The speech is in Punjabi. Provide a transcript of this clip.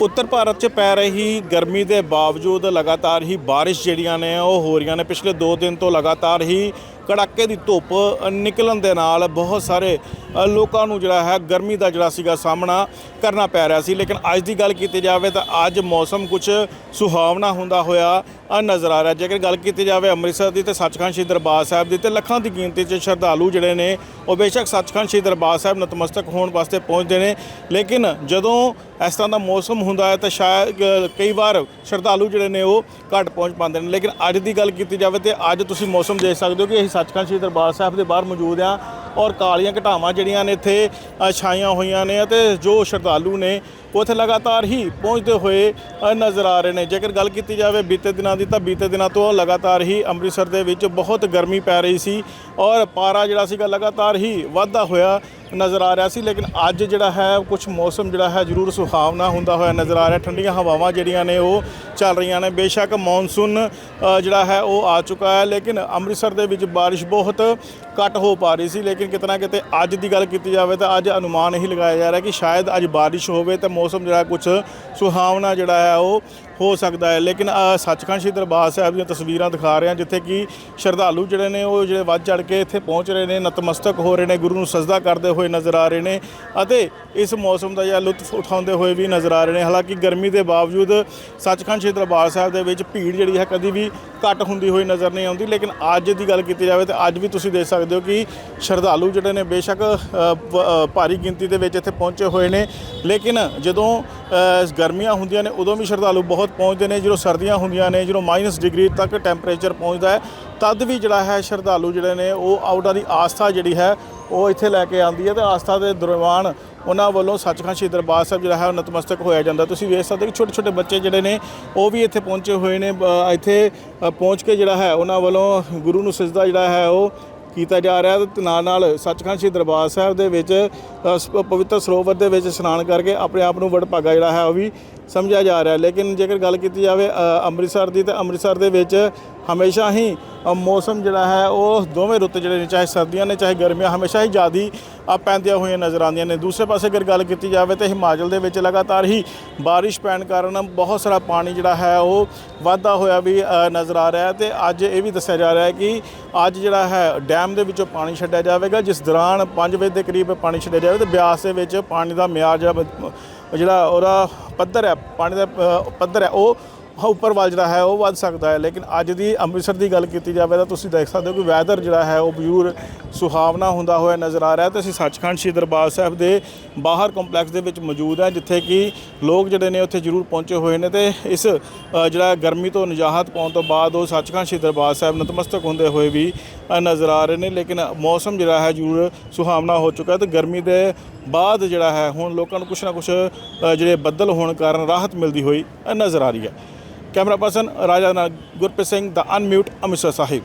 ਉੱਤਰ ਭਾਰਤ 'ਚ ਪੈ ਰਹੀ ਗਰਮੀ ਦੇ ਬਾਵਜੂਦ ਲਗਾਤਾਰ ਹੀ ਬਾਰਿਸ਼ ਜਿਹੜੀਆਂ ਨੇ ਉਹ ਹੋ ਰਹੀਆਂ ਨੇ। ਪਿਛਲੇ 2 ਦਿਨ ਤੋਂ ਲਗਾਤਾਰ ਹੀ ਕੜਾਕੇ ਦੀ ਧੁੱਪ ਨਿਕਲਣ ਦੇ ਨਾਲ ਬਹੁਤ ਸਾਰੇ ਲੋਕਾਂ ਨੂੰ ਜਿਹੜਾ ਹੈ ਗਰਮੀ ਦਾ ਜਿਹੜਾ ਸੀਗਾ ਸਾਹਮਣਾ ਕਰਨਾ ਪੈ ਰਿਹਾ ਸੀ। ਲੇਕਿਨ ਅੱਜ ਦੀ ਗੱਲ ਕੀਤੀ ਜਾਵੇ ਤਾਂ ਅੱਜ ਮੌਸਮ ਕੁਝ ਸੁਹਾਵਣਾ ਹੁੰਦਾ ਹੋਇਆ ਨਜ਼ਰ ਆ ਰਿਹਾ। ਜੇਕਰ ਗੱਲ ਕੀਤੀ ਜਾਵੇ ਅੰਮ੍ਰਿਤਸਰ ਦੀ ਤੇ ਸੱਚਖੰਡ ਸ੍ਰੀ ਦਰਬਾਰ ਸਾਹਿਬ ਦੀ ਤੇ ਲੱਖਾਂ ਦੀ ਗਿਣਤੀ 'ਚ ਸ਼ਰਧਾਲੂ ਜਿਹੜੇ ਨੇ, ਉਹ ਬੇਸ਼ੱਕ ਸੱਚਖੰਡ ਸ੍ਰੀ ਦਰਬਾਰ ਸਾਹਿਬ ਨਤਮਸਤਕ ਹੋਣ ਵਾਸਤੇ ਪਹੁੰਚਦੇ ਨੇ। ਲੇਕਿਨ ਜਦੋਂ ਇਸ ਤਰ੍ਹਾਂ ਦਾ ਮੌਸਮ ਹੁੰਦਾ ਹੈ ਤਾਂ ਸ਼ਾਇਦ ਕਈ ਵਾਰ ਸ਼ਰਧਾਲੂ ਜਿਹੜੇ ਨੇ ਉਹ ਘੱਟ ਪਹੁੰਚ ਪਾਉਂਦੇ ਨੇ। ਲੇਕਿਨ ਅੱਜ ਦੀ ਗੱਲ ਕੀਤੀ ਜਾਵੇ ਤੇ ਅੱਜ ਤੁਸੀਂ ਮੌਸਮ ਦੇਖ ਸਕਦੇ ਹੋ ਕਿ ਸੱਚਖੰਡ ਸ੍ਰੀ ਦਰਬਾਰ ਸਾਹਿਬ ਦੇ ਬਾਹਰ ਮੌਜੂਦ ਆ ਔਰ ਕਾਲੀਆਂ ਘਟਾਵਾਂ ਜਿਹੜੀਆਂ ਨੇ ਇੱਥੇ ਛਾਈਆਂ ਹੋਈਆਂ ਨੇ ਅਤੇ ਜੋ ਸ਼ਰਧਾਲੂ ਨੇ ਉਹ ਇੱਥੇ ਲਗਾਤਾਰ ਹੀ ਪਹੁੰਚਦੇ ਹੋਏ ਨਜ਼ਰ ਆ ਰਹੇ ਨੇ। ਜੇਕਰ ਗੱਲ ਕੀਤੀ ਜਾਵੇ ਬੀਤੇ ਦਿਨਾਂ ਦੀ ਤਾਂ ਬੀਤੇ ਦਿਨਾਂ ਤੋਂ ਲਗਾਤਾਰ ਹੀ ਅੰਮ੍ਰਿਤਸਰ ਦੇ ਵਿੱਚ ਬਹੁਤ ਗਰਮੀ ਪੈ ਰਹੀ ਸੀ ਔਰ ਪਾਰਾ ਜਿਹੜਾ ਸੀਗਾ ਲਗਾਤਾਰ ਹੀ ਵਾਧਾ ਹੋਇਆ। ਨਜ਼ਰ ਆ ਰਿਹਾ ਸੀ, ਲੇਕਿਨ ਅੱਜ ਜਿਹੜਾ ਹੈ ਕੁਝ ਮੌਸਮ ਜਿਹੜਾ ਹੈ, ਜ਼ਰੂਰ ਸੁਹਾਵਣਾ ਹੁੰਦਾ ਹੋਇਆ ਨਜ਼ਰ ਆ ਰਿਹਾ। ਠੰਡੀਆਂ ਹਵਾਵਾਂ ਜਿਹੜੀਆਂ ਨੇ, ਉਹ ਚੱਲ ਰਹੀਆਂ ਨੇ। ਬੇਸ਼ੱਕ ਮੌਨਸੂਨ ਜਿਹੜਾ ਹੈ, ਉਹ ਆ ਚੁੱਕਾ ਹੈ, ਲੇਕਿਨ ਅੰਮ੍ਰਿਤਸਰ ਦੇ ਵਿੱਚ ਬਾਰਿਸ਼ ਬਹੁਤ ਘੱਟ ਹੋ ਪਾ ਰਹੀ ਸੀ। ਲੇਕਿਨ ਕਿਤਨਾ ਕਿਤੇ ਅੱਜ ਦੀ ਗੱਲ ਕੀਤੀ ਜਾਵੇ ਤਾਂ ਅੱਜ ਅਨੁਮਾਨ ਇਹੀ ਲਗਾਇਆ ਜਾ ਰਿਹਾ ਕਿ ਸ਼ਾਇਦ ਅੱਜ ਬਾਰਿਸ਼ ਹੋਵੇ ਤਾਂ ਮੌਸਮ ਜਿਹੜਾ ਕੁਝ ਸੁਹਾਵਣਾ ਜਿਹੜਾ ਹੈ, ਉਹ ਹੋ ਸਕਦਾ ਹੈ। ਲੇਕਿਨ ਸੱਚਖੰਡ ਸ੍ਰੀ ਦਰਬਾਰ ਸਾਹਿਬ ਦੀਆਂ ਤਸਵੀਰਾਂ ਦਿਖਾ ਰਹੇ ਹਾਂ, ਜਿੱਥੇ ਕਿ ਸ਼ਰਧਾਲੂ ਜਿਹੜੇ ਨੇ, ਉਹ ਜਿਹੜੇ ਵੱਧ ਚੜ ਕੇ ਇੱਥੇ ਪਹੁੰਚ ਰਹੇ ਨੇ, ਨਤਮਸਤਕ ਹੋ ਰਹੇ ਨੇ, ਗੁਰੂ ਨੂੰ ਸਜਦਾ ਕਰਦੇ ਹੋਏ ਨਜ਼ਰ ਆ ਰਹੇ ਨੇ ਅਤੇ ਇਸ ਮੌਸਮ ਦਾ ਜਿਹੜਾ ਲੁਤਫ ਉਠਾਉਂਦੇ ਹੋਏ ਵੀ ਨਜ਼ਰ ਆ ਰਹੇ ਨੇ। ਹਾਲਾਂਕਿ ਗਰਮੀ ਦੇ ਬਾਵਜੂਦ ਸੱਚਖੰਡ ਸ੍ਰੀ ਦਰਬਾਰ ਸਾਹਿਬ ਦੇ ਵਿੱਚ ਭੀੜ ਜਿਹੜੀ ਹੈ ਕਦੀ ਵੀ ਘੱਟ ਹੁੰਦੀ ਹੋਈ ਨਜ਼ਰ ਨਹੀਂ ਆਉਂਦੀ, ਲੇਕਿਨ ਅੱਜ ਦੀ ਗੱਲ ਕੀਤੀ ਜਾਵੇ ਤਾਂ ਅੱਜ ਵੀ ਤੁਸੀਂ ਦੇਖ ਸਕਦੇ ਹੋ ਕਿ ਸ਼ਰਧਾਲੂ ਜਿਹੜੇ ਨੇ ਬੇਸ਼ੱਕ ਭਾਰੀ ਗਿਣਤੀ ਦੇ ਵਿੱਚ ਇੱਥੇ ਪਹੁੰਚੇ ਹੋਏ ਨੇ। ਲੇਕਿਨ ਜਦੋਂ ਗਰਮੀਆਂ ਹੁੰਦੀਆਂ ਨੇ, ਉਦੋਂ ਵੀ ਸ਼ਰਧਾਲੂ ਬਹੁਤ ਪਹੁੰਚਦੇ ਨੇ, ਜਦੋਂ ਸਰਦੀਆਂ ਹੁੰਦੀਆਂ ਨੇ, ਜਦੋਂ ਮਾਈਨਸ ਡਿਗਰੀ ਤੱਕ ਟੈਂਪਰੇਚਰ ਪਹੁੰਚਦਾ ਹੈ, ਤਦ ਵੀ ਜਿਹੜਾ ਹੈ ਸ਼ਰਧਾਲੂ ਜਿਹੜੇ ਨੇ, ਉਹ ਆਊਟਾਂ ਦੀ ਆਸਥਾ ਜਿਹੜੀ ਹੈ, ਉਹ ਇੱਥੇ ਲੈ ਕੇ ਆਉਂਦੀ ਹੈ ਤੇ ਆਸਥਾ ਦੇ ਦਰਮਿਆਨ ਉਹਨਾਂ ਵੱਲੋਂ ਸੱਚਖੰਡ ਸ੍ਰੀ ਦਰਬਾਰ ਸਾਹਿਬ ਜਿਹੜਾ ਹੈ ਉਹ ਨਤਮਸਤਕ ਹੋਇਆ ਜਾਂਦਾ। ਤੁਸੀਂ ਵੇਖ ਸਕਦੇ ਹੋ ਕਿ ਛੋਟੇ ਛੋਟੇ ਬੱਚੇ ਜਿਹੜੇ ਨੇ, ਉਹ ਵੀ ਇੱਥੇ ਪਹੁੰਚੇ ਹੋਏ ਨੇ ਇੱਥੇ ਪਹੁੰਚ ਕੇ ਜਿਹੜਾ ਹੈ, ਉਹਨਾਂ ਵੱਲੋਂ ਗੁਰੂ ਨੂੰ ਸਜਦਾ ਜਿਹੜਾ ਹੈ, ਉਹ ਕੀਤਾ ਜਾ ਰਿਹਾ ਤੇ ਨਾਲ ਨਾਲ ਸੱਚਖੰਡ ਸ੍ਰੀ ਦਰਬਾਰ ਸਾਹਿਬ ਦੇ ਵਿੱਚ ਪਵਿੱਤਰ ਸਰੋਵਰ ਦੇ ਵਿੱਚ ਇਸ਼ਨਾਨ ਕਰਕੇ ਆਪਣੇ ਆਪ ਨੂੰ ਵਡਭਾਗਾ ਜਿਹੜਾ ਹੈ ਉਹ ਵੀ ਸਮਝਿਆ ਜਾ ਰਿਹਾ ਲੇਕਿਨ ਜੇਕਰ ਗੱਲ ਕੀਤੀ ਜਾਵੇ ਅੰਮ੍ਰਿਤਸਰ ਦੀ ਤਾਂ ਅੰਮ੍ਰਿਤਸਰ ਦੇ ਵਿੱਚ ਹਮੇਸ਼ਾ ਹੀ ਮੌਸਮ ਜਿਹੜਾ ਹੈ, ਉਹ ਦੋਵੇਂ ਰੁੱਤ ਜਿਹੜੇ ਨੇ, ਚਾਹੇ ਸਰਦੀਆਂ ਨੇ, ਚਾਹੇ ਗਰਮੀਆਂ, ਹਮੇਸ਼ਾ ਹੀ ਜ਼ਿਆਦੀ ਪੈਂਦੀਆਂ ਹੋਈਆਂ ਨਜ਼ਰ ਆਉਂਦੀਆਂ ਨੇ। ਦੂਸਰੇ ਪਾਸੇ ਅਗਰ ਗੱਲ ਕੀਤੀ ਜਾਵੇ ਤਾਂ ਹਿਮਾਚਲ ਦੇ ਵਿੱਚ ਲਗਾਤਾਰ ਹੀ ਬਾਰਿਸ਼ ਪੈਣ ਕਾਰਨ ਬਹੁਤ ਸਾਰਾ ਪਾਣੀ ਜਿਹੜਾ ਹੈ, ਉਹ ਵਾਧਾ ਹੋਇਆ ਵੀ ਨਜ਼ਰ ਆ ਰਿਹਾ ਹੈ ਤੇ ਅੱਜ ਇਹ ਵੀ ਦੱਸਿਆ ਜਾ ਰਿਹਾ ਹੈ ਕਿ ਅੱਜ ਜਿਹੜਾ ਹੈ, ਡੈਮ ਦੇ ਵਿੱਚੋਂ ਪਾਣੀ ਛੱਡਿਆ ਜਾਵੇਗਾ, ਜਿਸ ਦੌਰਾਨ 5 ਵਜੇ ਦੇ ਕਰੀਬ ਪਾਣੀ ਛੱਡਿਆ ਜਾਵੇ ਤੇ ਬਿਆਸ ਦੇ ਵਿੱਚ ਪਾਣੀ ਦਾ ਮਿਆਰ ਜਿਹੜਾ ਜਿਹੜਾ ਉਹਦਾ ਪੱਧਰ ਹੈ, ਪਾਣੀ ਦਾ ਪੱਧਰ ਹੈ, ਉਹ ਉੱਪਰ ਵੱਲ ਜਿਹੜਾ ਹੈ ਉਹ ਵੱਧ ਸਕਦਾ ਹੈ। ਲੇਕਿਨ ਅੱਜ ਦੀ ਅੰਮ੍ਰਿਤਸਰ ਦੀ ਗੱਲ ਕੀਤੀ ਜਾਵੇ ਤਾਂ ਤੁਸੀਂ ਦੇਖ ਸਕਦੇ ਹੋ ਕਿ ਵੈਦਰ ਜਿਹੜਾ ਹੈ ਉਹ ਜ਼ਰੂਰ ਸੁਹਾਵਣਾ ਹੁੰਦਾ ਹੋਇਆ ਨਜ਼ਰ ਆ ਰਿਹਾ ਹੈ ਤੇ ਅਸੀਂ ਸੱਚਖੰਡ ਸ੍ਰੀ ਦਰਬਾਰ ਸਾਹਿਬ ਦੇ ਬਾਹਰ ਕੰਪਲੈਕਸ ਦੇ ਵਿੱਚ ਮੌਜੂਦ ਹਾਂ, ਜਿੱਥੇ ਕਿ ਲੋਕ ਜਿਹੜੇ ਨੇ ਉੱਥੇ ਜ਼ਰੂਰ ਪਹੁੰਚੇ ਹੋਏ ਨੇ ਤੇ ਇਸ ਜਿਹੜਾ ਗਰਮੀ ਤੋਂ ਨਿਜਾਹਤ ਪਾਉਣ ਤੋਂ ਬਾਅਦ ਉਹ ਸੱਚਖੰਡ ਸ੍ਰੀ ਦਰਬਾਰ ਸਾਹਿਬ ਨਤਮਸਤਕ ਹੁੰਦੇ ਹੋਏ ਵੀ ਨਜ਼ਰ ਆ ਰਹੇ ਨੇ। ਲੇਕਿਨ ਮੌਸਮ ਜਿਹੜਾ ਹੈ ਜ਼ਰੂਰ ਸੁਹਾਵਣਾ ਹੋ ਚੁੱਕਾ ਹੈ ਤੇ ਗਰਮੀ ਦੇ ਬਾਅਦ ਜਿਹੜਾ ਹੈ ਹੁਣ ਲੋਕਾਂ ਨੂੰ ਕੁਛ ਨਾ ਕੁਛ ਜਿਹੜੇ ਬੱਦਲ ਹੋਣ ਕਾਰਨ ਰਾਹਤ ਮਿਲਦੀ ਹੋਈ ਨਜ਼ਰ ਆ ਰਹੀ ਹੈ। ਕੈਮਰਾ ਪਰਸਨ ਰਾਜਾ ਨਾਲ ਗੁਰਪ੍ਰੀਤ ਸਿੰਘ ਦਾ ਅਨਮਿਊਟ ਅੰਮ੍ਰਿਤਸਰ ਸਾਹਿਬ